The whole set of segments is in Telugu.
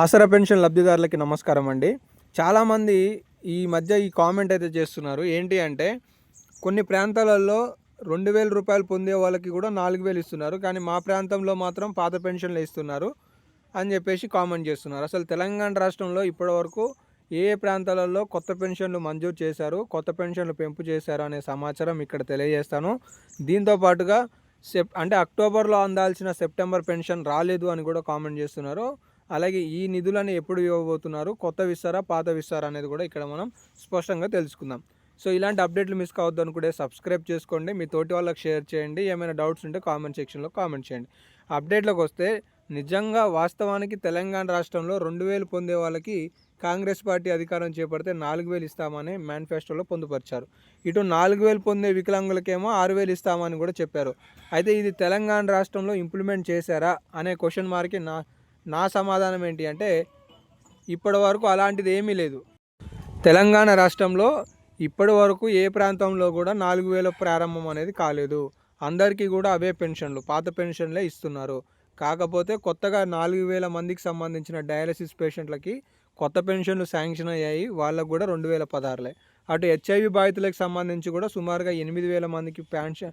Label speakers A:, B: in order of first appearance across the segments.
A: ఆసరా పెన్షన్ లబ్ధిదారులకి నమస్కారం అండి. చాలామంది ఈ మధ్య ఈ కామెంట్ అయితే చేస్తున్నారు. ఏంటి అంటే కొన్ని ప్రాంతాలలో రెండు వేల రూపాయలు పొందే వాళ్ళకి కూడా నాలుగు వేలు ఇస్తున్నారు. కానీ మా ప్రాంతంలో మాత్రం పాత పెన్షన్లు ఇస్తున్నారు అని చెప్పేసి కామెంట్ చేస్తున్నారు. అసలు తెలంగాణ రాష్ట్రంలో ఇప్పటివరకు ఏ ఏ ప్రాంతాలలో కొత్త పెన్షన్లు మంజూరు చేశారు కొత్త పెన్షన్లు పెంపు చేశారు అనే సమాచారం ఇక్కడ తెలియజేస్తాను. దీంతో పాటుగా సెప్ అంటే అక్టోబర్లో అందాల్సిన సెప్టెంబర్ పెన్షన్ రాలేదు అని కూడా కామెంట్ చేస్తున్నారు. అలాగే ఈ నిధులను ఎప్పుడు ఇవ్వబోతున్నారు? కొత్త విస్తారా పాత విస్తారా అనేది కూడా ఇక్కడ మనం స్పష్టంగా తెలుసుకుందాం. సో ఇలాంటి అప్డేట్లు మిస్ కావద్దు అనుకుంటే సబ్స్క్రైబ్ చేసుకోండి. మీ తోటి వాళ్ళకి షేర్ చేయండి. ఏమైనా డౌట్స్ ఉంటే కామెంట్ సెక్షన్లో కామెంట్ చేయండి. అప్డేట్లోకి వస్తే నిజంగా వాస్తవానికి తెలంగాణ రాష్ట్రంలో రెండు వేలు పొందే వాళ్ళకి కాంగ్రెస్ పార్టీ అధికారం చేపడితే నాలుగు వేలు ఇస్తామని మేనిఫెస్టోలో పొందుపరిచారు. ఇటు నాలుగు వేలు పొందే వికలాంగులకేమో ఆరు వేలు ఇస్తామని కూడా చెప్పారు. అయితే ఇది తెలంగాణ రాష్ట్రంలో ఇంప్లిమెంట్ చేశారా అనే క్వశ్చన్ మార్క్కి నా నా సమాధానం ఏంటి అంటే ఇప్పటి వరకు అలాంటిది ఏమీ లేదు. తెలంగాణ రాష్ట్రంలో ఇప్పటి వరకు ఏ ప్రాంతంలో కూడా నాలుగు వేల ప్రారంభం అనేది కాలేదు. అందరికీ కూడా అవే పెన్షన్లు పాత పెన్షన్లే ఇస్తున్నారు. కాకపోతే కొత్తగా నాలుగు వేల మందికి సంబంధించిన డయాలసిస్ పేషెంట్లకి కొత్త పెన్షన్లు శాంక్షన్ అయ్యాయి. వాళ్ళకు కూడా రెండు వేల పదహారులే. అటు హెచ్ఐవి బాధితులకు సంబంధించి కూడా సుమారుగా ఎనిమిది వేల మందికి పెన్షన్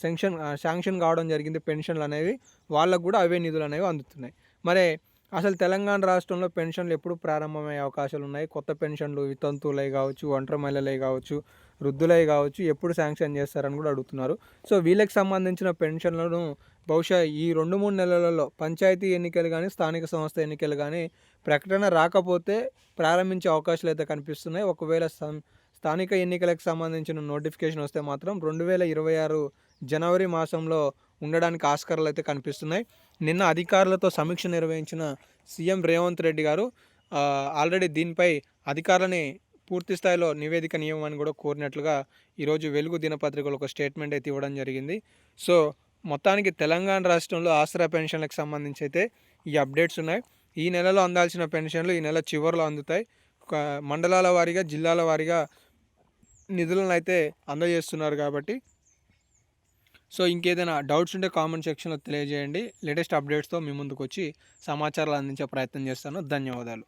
A: శాంక్షన్ శాంక్షన్ కావడం జరిగింది పెన్షన్లు అనేవి. వాళ్ళకు కూడా అవే నిధులు అనేవి అందుతున్నాయి. మరి అసలు తెలంగాణ రాష్ట్రంలో పెన్షన్లు ఎప్పుడు ప్రారంభమయ్యే అవకాశాలు ఉన్నాయి? కొత్త పెన్షన్లు వితంతువులై కావచ్చు ఒంటరి మహిళలై కావచ్చు వృద్ధులై కావచ్చు ఎప్పుడు శాంక్షన్ చేస్తారని కూడా అడుగుతున్నారు. సో వీళ్ళకి సంబంధించిన పెన్షన్లను బహుశా ఈ రెండు మూడు నెలలలో పంచాయతీ ఎన్నికలు కానీ స్థానిక సంస్థ ఎన్నికలు కానీ ప్రకటన రాకపోతే ప్రారంభించే అవకాశాలు అయితే కనిపిస్తున్నాయి. ఒకవేళ స్థానిక ఎన్నికలకు సంబంధించిన నోటిఫికేషన్ వస్తే మాత్రం రెండు వేల ఇరవై ఆరు జనవరి మాసంలో ఉండడానికి ఆస్కారాలు అయితే కనిపిస్తున్నాయి. నిన్న అధికారులతో సమీక్ష నిర్వహించిన సీఎం రేవంత్ రెడ్డి గారు ఆల్రెడీ దీనిపై అధికారులని పూర్తి స్థాయిలో నివేదిక నియమని కూడా కోరినట్లుగా ఈరోజు వెలుగు దినపత్రికలు ఒక స్టేట్మెంట్ అయితే ఇవ్వడం జరిగింది. సో మొత్తానికి తెలంగాణ రాష్ట్రంలో ఆసరా పెన్షన్లకు సంబంధించి అయితే ఈ అప్డేట్స్ ఉన్నాయి. ఈ నెలలో అందాల్సిన పెన్షన్లు ఈ నెల చివరిలో అందుతాయి. మండలాల వారీగా జిల్లాల వారీగా నిధులను అయితే అందజేస్తున్నారు కాబట్టి సో ఇంకేదైనా డౌట్స్ ఉంటే కామెంట్ సెక్షన్లో తెలియజేయండి. లేటెస్ట్ అప్డేట్స్తో మీ ముందుకు వచ్చి సమాచారాలు అందించే ప్రయత్నం చేస్తాను. ధన్యవాదాలు.